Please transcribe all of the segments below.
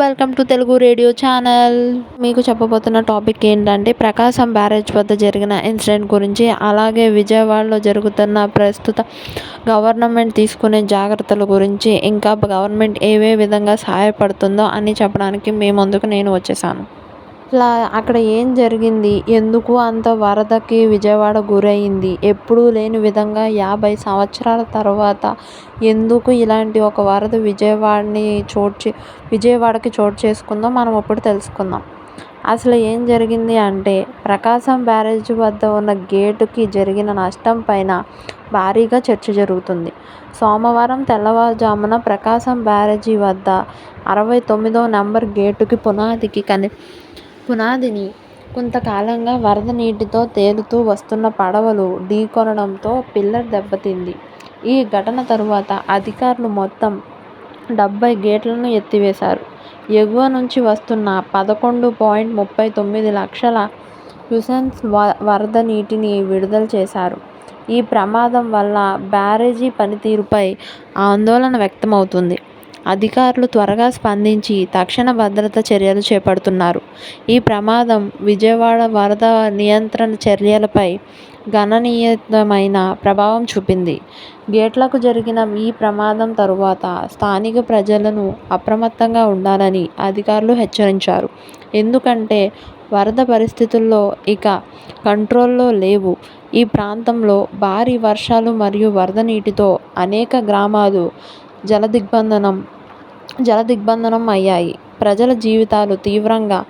Welcome to Telugu radio channel. మీకు చెప్పబోతున్న topic ఏంటంటే ప్రకాశం బ్యారేజ్ వద్ద జరిగిన ఇన్సిడెంట్ గురించి అలాగే విజయవాడలో జరుగుతున్న ప్రస్తుత గవర్నమెంట్ తీసుకునే జాగ్రత్తల గురించి ఇంకా గవర్నమెంట్ ఏవే విధంగా సహాయపడుతుందో అని చెప్పడానికి మీ ముందుకు నేను వచ్చేసాను. అసలు అక్కడ ఏం జరిగింది? ఎందుకు అంత వరదకి విజయవాడ గురయింది ఎప్పుడూ లేని విధంగా యాభై సంవత్సరాల తర్వాత ఎందుకు ఇలాంటి ఒక వరద విజయవాడని చోటు చే విజయవాడకి చోటు చేసుకుందో మనం ఇప్పుడు తెలుసుకుందాం. అసలు ఏం జరిగింది అంటే ప్రకాశం బ్యారేజ్ వద్ద ఉన్న గేటుకి జరిగిన నష్టం పైన భారీగా చర్చ జరుగుతుంది. సోమవారం తెల్లవారుజామున ప్రకాశం బ్యారేజీ వద్ద అరవై తొమ్మిదో నెంబర్ గేటుకి పునాదికి కని పునాదిని కొంతకాలంగా వరద నీటితో తేలుతూ వస్తున్న పడవలు ఢీకొనడంతో పిల్లర్ దెబ్బతింది. ఈ ఘటన తరువాత అధికారులు మొత్తం డెబ్బై గేట్లను ఎత్తివేశారు. ఎగువ నుంచి వస్తున్న పదకొండు పాయింట్ ముప్పై తొమ్మిది లక్షల క్యూసెన్స్ వరద నీటిని విడుదల చేశారు. ఈ ప్రమాదం వల్ల బ్యారేజీ పనితీరుపై ఆందోళన వ్యక్తమవుతుంది. అధికారులు త్వరగా స్పందించి తక్షణ భద్రత చర్యలు చేపడుతున్నారు. ఈ ప్రమాదం విజయవాడ వరద నియంత్రణ చర్యలపై గణనీయమైన ప్రభావం చూపింది. గేట్లకు జరిగిన ఈ ప్రమాదం తరువాత స్థానిక ప్రజలను అప్రమత్తంగా ఉండాలని అధికారులు హెచ్చరించారు. ఎందుకంటే వరద పరిస్థితుల్లో ఇక కంట్రోల్లో లేవు. ఈ ప్రాంతంలో భారీ వర్షాలు మరియు వరద నీటితో అనేక గ్రామాలు జలదిగ్బంధనం జలదిగ్బంధనం అయ్యాయి. ప్రజల జీవితాలు తీవ్రంగా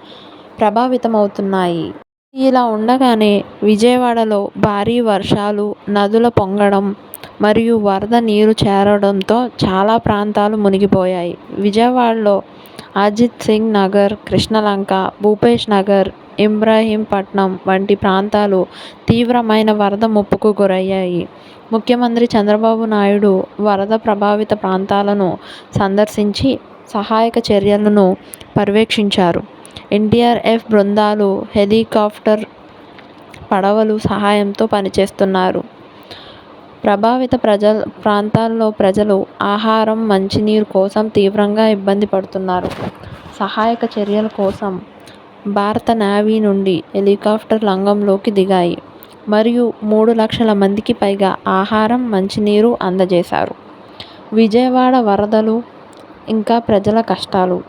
ప్రభావితమవుతున్నాయి. ఇలా ఉండగానే విజయవాడలో భారీ వర్షాలు నదుల పొంగడం మరియు వరద నీరు చేరడంతో చాలా ప్రాంతాలు మునిగిపోయాయి. విజయవాడలో అజిత్ సింగ్ నగర్ కృష్ణలంక భూపేష్ నగర్ ఇబ్రహీంపట్నం వంటి ప్రాంతాలు తీవ్రమైన వరద ముప్పుకు గురయ్యాయి. ముఖ్యమంత్రి చంద్రబాబు నాయుడు వరద ప్రభావిత ప్రాంతాలను సందర్శించి సహాయక చర్యలను పర్యవేక్షించారు. ఎన్డీఆర్ఎఫ్ బృందాలు హెలికాప్టర్ పడవలు సహాయంతో పనిచేస్తున్నారు. ప్రభావిత ప్రజల ప్రాంతాల్లో ప్రజలు ఆహారం మంచినీరు కోసం తీవ్రంగా ఇబ్బంది పడుతున్నారు. సహాయక చర్యల కోసం భారత నావీ నుండి హెలికాప్టర్ రంగంలోకి దిగాయి. మరియు మూడు లక్షల మందికి పైగా ఆహారం మంచినీరు అందజేశారు. విజయవాడ వరదలు ఇంకా ప్రజల కష్టాలు.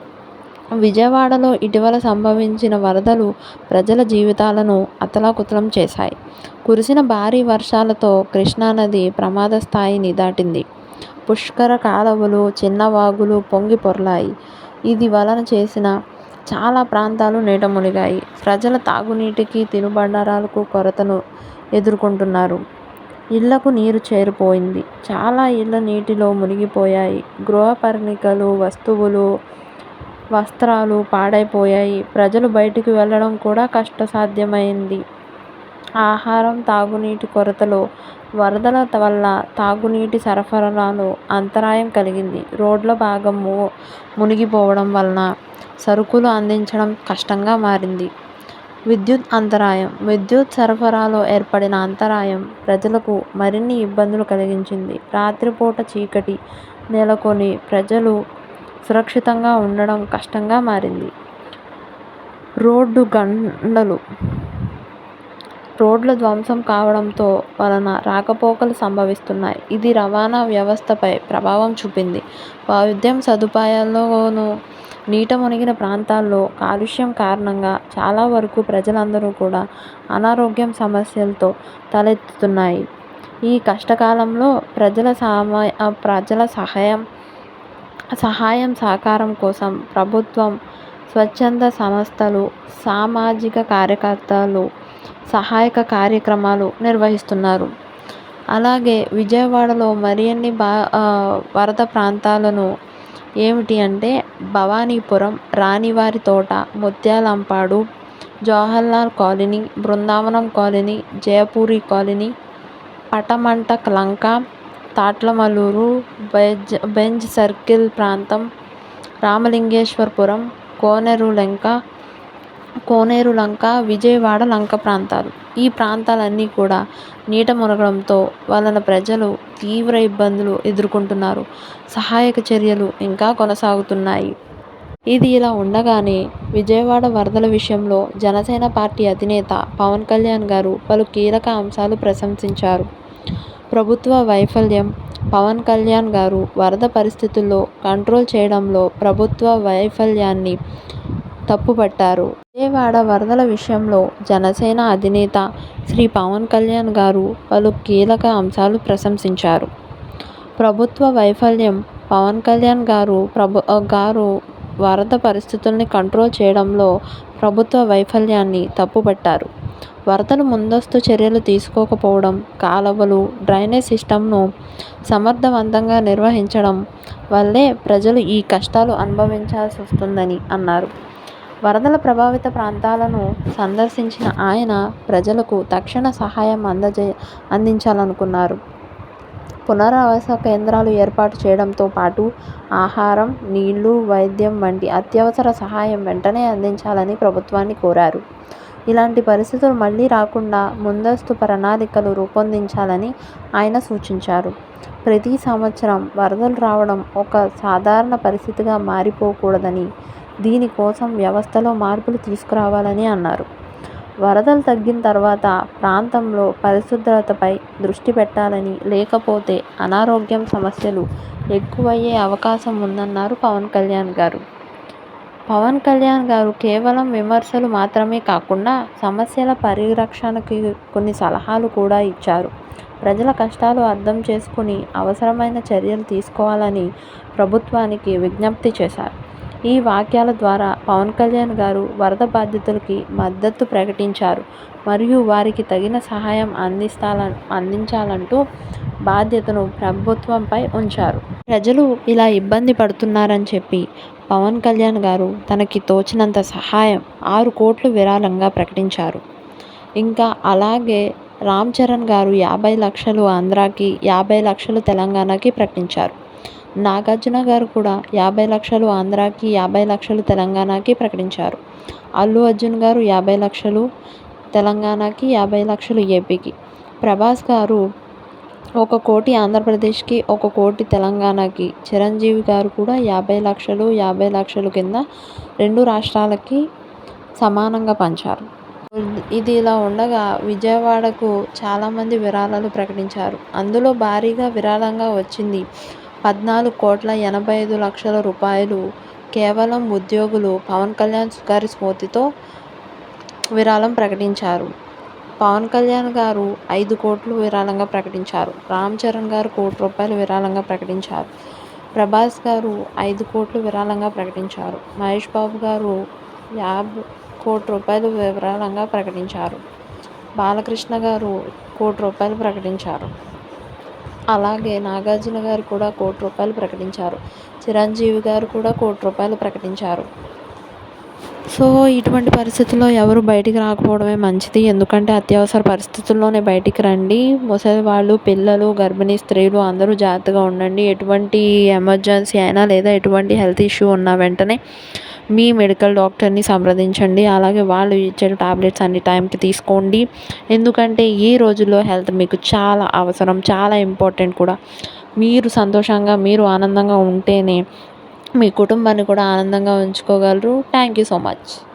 విజయవాడలో ఇటీవల సంభవించిన వరదలు ప్రజల జీవితాలను అతలాకుతలం చేశాయి. కురిసిన భారీ వర్షాలతో కృష్ణానది ప్రమాద స్థాయిని దాటింది. పుష్కర కాలువలు చిన్న వాగులు పొంగి పొర్లాయి. ఇది వలన చేసిన చాలా ప్రాంతాలు నీట మునిగాయి ప్రజల తాగునీటికి తినుబండారాలకు కొరతను ఎదుర్కొంటున్నారు. ఇళ్ళకు నీరు చేరిపోయింది. చాలా ఇళ్ళ నీటిలో మునిగిపోయాయి. గృహపర్ణికలు వస్తువులు వస్త్రాలు పాడైపోయాయి. ప్రజలు బయటికి వెళ్ళడం కూడా కష్టసాధ్యమైంది. ఆహారం తాగునీటి కొరతలో వరదల వల్ల తాగునీటి సరఫరాలో అంతరాయం కలిగింది. రోడ్ల భాగం మునిగిపోవడం వలన సరుకులు అందించడం కష్టంగా మారింది. విద్యుత్ అంతరాయం విద్యుత్ సరఫరాలో ఏర్పడిన అంతరాయం ప్రజలకు మరిన్ని ఇబ్బందులు కలిగించింది. రాత్రిపూట చీకటి నెలకొని ప్రజలు సురక్షితంగా ఉండడం కష్టంగా మారింది. రోడ్డు గండలు రోడ్ల ధ్వంసం కావడంతో వలన రాకపోకలు సంభవిస్తున్నాయి. ఇది రవాణా వ్యవస్థపై ప్రభావం చూపింది. వైద్యం సదుపాయాల్లోనూ నీట మునిగిన ప్రాంతాల్లో కాలుష్యం కారణంగా చాలా వరకు ప్రజలందరూ కూడా అనారోగ్యం సమస్యలతో తలెత్తుతున్నాయి. ఈ కష్టకాలంలో ప్రజల సమయ ప్రజల సహాయం సహాయం సహకారం కోసం ప్రభుత్వం స్వచ్ఛంద సంస్థలు సామాజిక కార్యకర్తలు సహాయక కార్యక్రమాలు నిర్వహిస్తున్నారు. అలాగే విజయవాడలో మరిన్ని బా వరద ప్రాంతాలను ఏమిటి అంటే Bhavanipuram Ranivari Thota Mutyalampadu Jawaharlal colony Brindavanam colony Jayapuri colony Patamata Lanka Tatlamalluru Benz Benz circle ప్రాంతం రామలింగేశ్వరపురం కోనేరు లంక కోనేరు లంక విజయవాడ లంక ప్రాంతాలు. ఈ ప్రాంతాలన్నీ కూడా నీట మునగడంతో వలన ప్రజలు తీవ్ర ఇబ్బందులు ఎదుర్కొంటున్నారు. సహాయక చర్యలు ఇంకా కొనసాగుతున్నాయి. ఇది ఇలా ఉండగానే విజయవాడ వరదల విషయంలో జనసేన పార్టీ అధినేత పవన్ కళ్యాణ్ గారు పలు కీలక అంశాలు ప్రశంసించారు. ప్రభుత్వ వైఫల్యం పవన్ కళ్యాణ్ గారు వరద పరిస్థితుల్లో కంట్రోల్ చేయడంలో ప్రభుత్వ వైఫల్యాన్ని తప్పుపట్టారు విజయవాడ వరదల విషయంలో జనసేన అధినేత శ్రీ పవన్ కళ్యాణ్ గారు పలు కీలక అంశాలు ప్రశంసించారు. ప్రభుత్వ వైఫల్యం పవన్ కళ్యాణ్ గారు ప్రభు గారు వరద పరిస్థితుల్ని కంట్రోల్ చేయడంలో ప్రభుత్వ వైఫల్యాన్ని తప్పుపట్టారు వరదలు ముందస్తు చర్యలు తీసుకోకపోవడం కాలువలు డ్రైనేజ్ సిస్టమ్ను సమర్థవంతంగా నిర్వహించడం వల్లే ప్రజలు ఈ కష్టాలు అనుభవించాల్సి వస్తుందని అన్నారు. వరదల ప్రభావిత ప్రాంతాలను సందర్శించిన ఆయన ప్రజలకు తక్షణ సహాయం అందజే అందించాలనుకున్నారు. పునరావాస కేంద్రాలు ఏర్పాటు చేయడంతో పాటు ఆహారం నీళ్ళు వైద్యం వంటి అత్యవసర సహాయం వెంటనే అందించాలని ప్రభుత్వాన్ని కోరారు. ఇలాంటి పరిస్థితులు మళ్ళీ రాకుండా ముందస్తు ప్రణాళికలు రూపొందించాలని ఆయన సూచించారు. ప్రతి సంవత్సరం వరదలు రావడం ఒక సాధారణ పరిస్థితిగా మారిపోకూడదని దీనికోసం వ్యవస్థలో మార్పులు తీసుకురావాలని అన్నారు. వరదలు తగ్గిన తర్వాత ప్రాంతంలో పరిశుభ్రతపై దృష్టి పెట్టాలని లేకపోతే అనారోగ్యం సమస్యలు ఎక్కువయ్యే అవకాశం ఉందన్నారు పవన్ కళ్యాణ్ గారు. పవన్ కళ్యాణ్ గారు కేవలం విమర్శలు మాత్రమే కాకుండా సమస్యల పరిరక్షణకి కొన్ని సలహాలు కూడా ఇచ్చారు. ప్రజల కష్టాలు అర్థం చేసుకుని అవసరమైన చర్యలు తీసుకోవాలని ప్రభుత్వానికి విజ్ఞప్తి చేశారు. ఈ వాక్యాల ద్వారా పవన్ కళ్యాణ్ గారు వరద బాధితులకి మద్దతు ప్రకటించారు. మరియు వారికి తగిన సహాయం అందిస్తాల అందించాలంటూ బాధ్యతను ప్రభుత్వంపై ఉంచారు. ప్రజలు ఇలా ఇబ్బంది పడుతున్నారని చెప్పి పవన్ కళ్యాణ్ గారు తనకి తోచినంత సహాయం ఆరు కోట్లు విరాళంగా ప్రకటించారు. ఇంకా అలాగే రామ్ చరణ్ గారు యాభై లక్షలు ఆంధ్రాకి యాభై లక్షలు తెలంగాణకి ప్రకటించారు. నాగార్జున గారు కూడా యాభై లక్షలు ఆంధ్రాకి యాభై లక్షలు తెలంగాణకి ప్రకటించారు. అల్లు అర్జున్ గారు యాభై లక్షలు తెలంగాణకి యాభై లక్షలు ఏపీకి. ప్రభాస్ గారు ఒక కోటి ఆంధ్రప్రదేశ్కి ఒక కోటి తెలంగాణకి. చిరంజీవి గారు కూడా యాభై లక్షలు యాభై లక్షలు కింద రెండు రాష్ట్రాలకి సమానంగా పంచారు. ఇది ఇలా ఉండగా విజయవాడకు చాలామంది విరాళాలు ప్రకటించారు. అందులో భారీగా విరాళంగా వచ్చింది పద్నాలుగు కోట్ల ఎనభై ఐదు లక్షల రూపాయలు కేవలం ఉద్యోగులు పవన్ కళ్యాణ్ గారి స్ఫూర్తితో విరాళం ప్రకటించారు. పవన్ కళ్యాణ్ గారు ఐదు కోట్లు విరాళంగా ప్రకటించారు. రామ్ చరణ్ గారు కోటి రూపాయలు విరాళంగా ప్రకటించారు. ప్రభాస్ గారు ఐదు కోట్లు విరాళంగా ప్రకటించారు. మహేష్ బాబు గారు యాభై కోటి రూపాయలు విరాళంగా ప్రకటించారు. బాలకృష్ణ గారు కోటి రూపాయలు ప్రకటించారు. అలాగే నాగార్జున గారు కూడా కోటి రూపాయలు ప్రకటించారు. చిరంజీవి గారు కూడా కోటి రూపాయలు ప్రకటించారు. సో ఇటువంటి పరిస్థితుల్లో ఎవరు బయటికి రాకపోవడమే మంచిది. ఎందుకంటే అత్యవసర పరిస్థితుల్లోనే బయటికి రండి. ముసలి వాళ్ళు పిల్లలు గర్భిణీ స్త్రీలు అందరూ జాగ్రత్తగా ఉండండి. ఎటువంటి ఎమర్జెన్సీ అయినా లేదా ఎటువంటి హెల్త్ ఇష్యూ ఉన్న వెంటనే మీ మెడికల్ డాక్టర్ని సంప్రదించండి. అలాగే వాళ్ళు ఇచ్చే టాబ్లెట్స్ అన్ని టైంకి తీసుకోండి. ఎందుకంటే ఈ రోజుల్లో హెల్త్ మీకు చాలా అవసరం చాలా ఇంపార్టెంట్ కూడా. మీరు సంతోషంగా మీరు ఆనందంగా ఉంటేనే మీ కుటుంబాన్ని కూడా ఆనందంగా ఉంచుకోగలరు. Thank you so much.